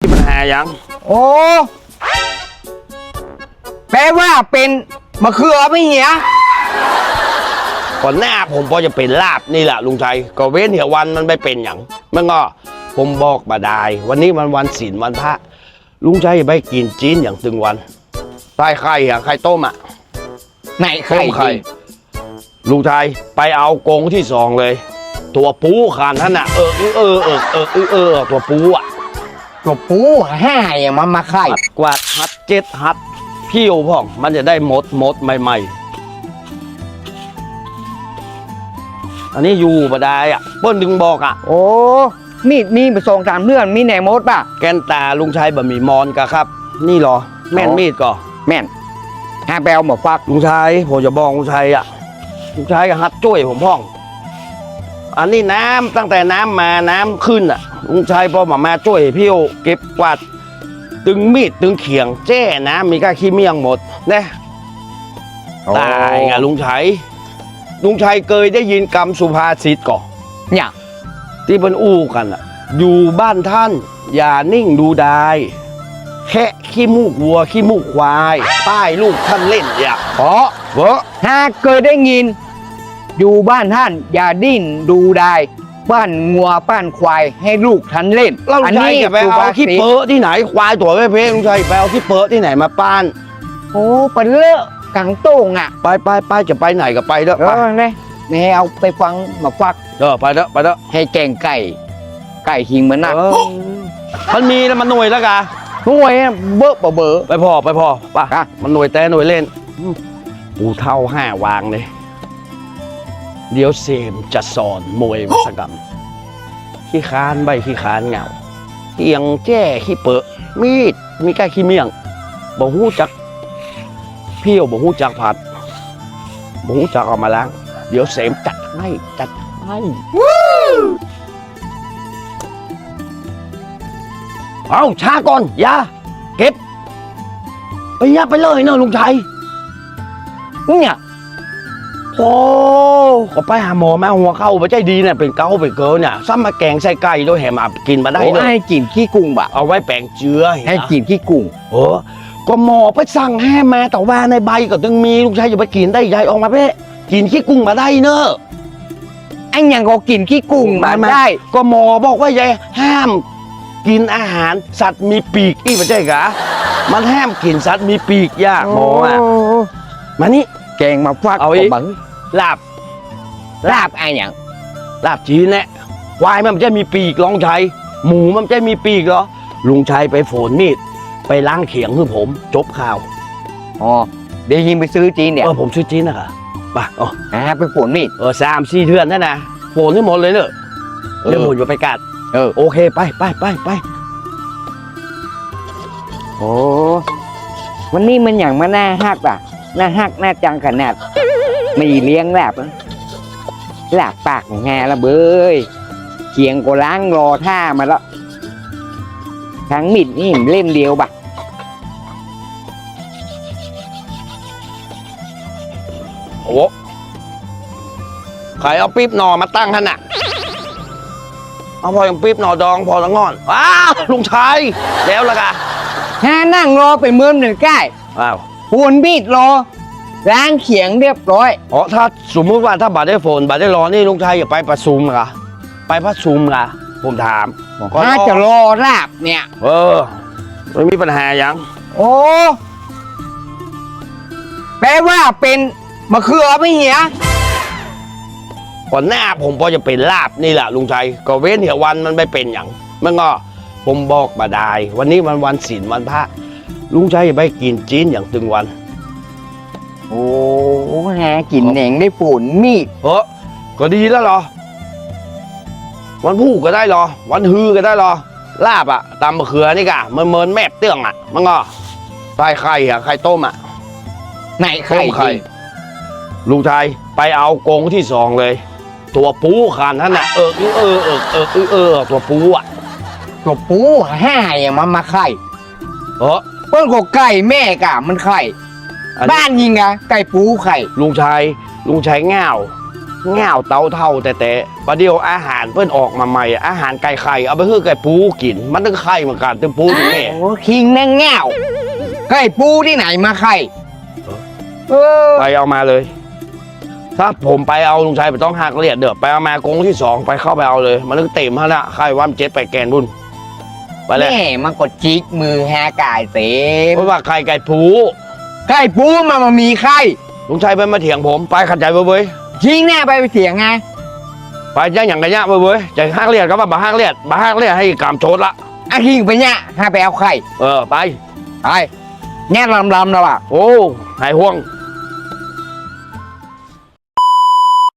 ที่ปัญหายัง โอ้ แปลว่าเป็นมะเขือไม่เหี้ยก่อนหน้าผมพอจะเป็นลาบนี่แหละลุงชัยก็เว้นเหี่ยววันมันไม่เป็นอย่างมันก็ผมบอกมาได้ วันนี้มันวันศีลวันพระลุงชัยอย่าไปกินจีนอย่างตึงวันใส่ไข่อะไข่ต้มอะไหนไข่ต้มจไข่ริงลุงชัยไปเอากรงที่สองเลย ตัวปูขานท่านน่ะเออเออเออเออเออเออตัวปูอะ ตัวปูห้าอย่างมันมาไข่หัดกวาดหัดเจ็ดหัดพิ้วพ่อง มันจะได้หมดหมดใหม่ ๆ อันนี้อยู่บ่ได้อะเปิ้นดึงบอกอะ โอ้ มีดมีไปส่งตามเพื่อนมีไหนมดป่ะ แกนตาลุงชัยบะหมี่มอนกะครับ นี่เหรอ แม่นอ๋อมีดก่อแม่นหาแปลวหมอฟักลุงชัยผมจะบอกลุงชัยอะลุงชัยก็หัดช่วยผมพ่อง อันนี้น้ำตั้งแต่น้ำมาน้ำขึ้นอะ ลุงชัยพอมามาช่วยพี่โอเก็บกวาดตึงมีดตึงเขียงแจ้น้ำมีก้าขี้เมี่ยงหมดนะตายไงลุงชัยลุงชัยเคยได้ยินคำสุภาษิตก่อนเนี่ยที่เป็นอู้กันอะอยู่บ้านท่าน อย่านิ่งดูดายแค่ขี้มูกวัวขี้มูกควายป้ายลูกท่านเล่นอย่าเพราะเวอะหากเคยได้ยิน อยู่บ้านท่าน อย่าดิ้นดูได้ บ้านงัวบ้านควายให้ลูกทันเล่นแล้วลุงชัยจะไปเอาขี้เปอะที่ไหนควายตัวไม่เพลุงชัยไปเอาขี้เปอะที่ไหนมาป้านโอ้เป็นเลอะกังโต้งอะ ไปไปไปจะไปไหนก็ไปเด้อเอไปอเนี่ยนี่ให้เอาไปฟังหมาฟักเด้อไปเด้อไปเด้อให้แกงไก่ ไก่หิงเหมือนน่ะเออมันมีแล้วมันหน่วยแล้วกะหน่วยอะเบอะเบอะไปพอไปพอป่ะอะมันหน่วยแต่หน่วยเล่นอืมปูเท่าห้าวางเลย เดี๋ยวเสมจะสอนมวยวัสกรรม ขี้คานใบขี้คานเหงาเอียงแจ้ขี้เปอะมีดมีก้าขี้เมี่ยงบ่หู้จักเพี้ยวบ่หู้จักผัดบ่หู้จักเอามาล้าง เดี๋ยวเสมจัดให้จัดให้เอาช้าก่อนอย่าเก็บ ไปอย่าไปเลยเนอะลุงชัยเนี่ย โอ้ก็ไปหาหมอมาหัวเข้าไปใจดีเนี่ยเป็นเกาเป็นเกินเนี่ยซ้ำมาแกงใส่ไก่ด้วยแหมากินมาได้โอ้เลยให้กินขี้กุ้งบะเอาไว้แปลงเชื้อเนให้นะกินขี้กุ้งเออก็หมอไปสั่งให้มาแต่ว่าในใบก็ต้องมีลุงชัยอย่าไปกินได้ยายออกมาเพ่กินขี้กุ้งมาได้เนอะไอ้ยังก็กินขี้กุ้งมาได้ ก็หมอบอกว่ายายห้าม กินอาหารสัตว์มีปีกอีกไม่ใช่กะมันห้ามกินสัตว์มีปีกยากหมออะโมานี่แกงมาฟักเอาอีกบัง ลาบ ลาบไอ้หยังลาบจีนเนี่ยควายมันไม่ใช่มีปีกลองชัยหมูมันไม่ใช่มีปีกเหรอลุงชัยไปโฝนมีด ไปล้างเขียงคือผมจบข่าวอ๋อเดี๋ยวยิงไปซื้อจีนเนี่ยเออผมชื่อจีนนะคะไปอ๋ออ่าไปฝนมีดเออสามสี่เดือนนั่นนะโฝนให้หมดเลยเนอะเรื่องผมจะไปกัดเออโอเคไปไปไปไปโอ้วันนี้มันอย่างมาหน้าฮักอะหน้าฮักหน้าจังขนาดไม่เลี้ยงลาบอะลาบปากแงละเบยเคียงก็ล้างรอท่ามาแล้วทั้งมิดนี่เล่มเดียวบะโอ้ใครเอาปี๊บหนอมาตั้งท่านน่ะเอาพอยังปี๊บหนอดองพอละงอนว้าวลุงชัยแล้วละกะถ้านั่งรอไปเมื่อหนึ่งใกล้ว้าวพวนมีดรอ ล้างเขียงเรียบร้อย อ๋อถ้าสมมุติว่าถ้าบัตรได้โฟนบัตรได้รอนี่ลุงชัยอย่าไปประชุมเหรอไปประชุมเหรอผมถามก็รอถ้าจะรอลาบเนี่ย เออไม่มีปัญหายัง โอ้แปลว่าเป็นมะเขือไม่เหี้ยก่อนหน้าผมพอจะเป็นลาบนี่แหละลุงชัยก็เว้นเหี่ยววันมันไม่เป็นอย่างมันก็ผมบอกมาได้วันนี้มันวันศีลวันพระลุงชัยอย่าไปกินจีนอย่างตึงวัน โอ้หากินแหน่งได้ฝนมีดเออก็ดีแล้วเหรอ วันพูก็ได้เหรอ วันฮือก็ได้เหรอ ลาบอะตำมะเขือนี่กะมันเมินแมบเตื้องอะมันก็ใส่ไข่อะไข่ต้มอะไหนไข่ต้มจไข่ริงลุงชัยไปเอากรงที่สองเลย ตัวปูขานท่านน่ะเออเออเออเออเออเออตัวปูอะตัวปูห้าอย่างมันมาไข่เออเปิ้นก็ไก่แม่กะมันไข่ อันนี้ บ้านยิงอะไก่ปูไข่ ลุงชัยลุงชัยง่าวเงาเตาเท่าแต่แต่ประเดี๋ยวอาหารเพิ่นออกมาใหม่ อาหารไก่ไข่เอาไปคือไก่ปูกิน มันต้องไข่เหมือนกันตึงปูถึงแน่โอ้คิงแน่งแง่วไก่ปูที่ไหนมาไข่เออไปเอามาเลย ถ้าผมไปเอาลุงชัยไปต้องหักเลียดเด้อไปเอามากรงที่สองไปเข้าไปเอาเลย มันนึกเต็มฮะละไข่ว่ามนเจ็ดไปแกนบุญไปเลยแม่มันกดจิกมือแฮกายเต็มเพราะว่าไข่ไก่ปู ไก่ปูมันมามีไข่ลุงชัยไปมาเถียงผมไปขัดใจเว้ยเว้ยชิงแน่ไปไปเสียงไงไปย่างอย่างกันยะเว้ยเว้ยจะหักเลียดก็ว่าบ่หักเลียดบ่หักเลียดให้กามโชดละอาคิงไปเนี่ยหาไปเอาไข่เออไปไปแน่ลำลำแล้วอะโอ้หายห่วง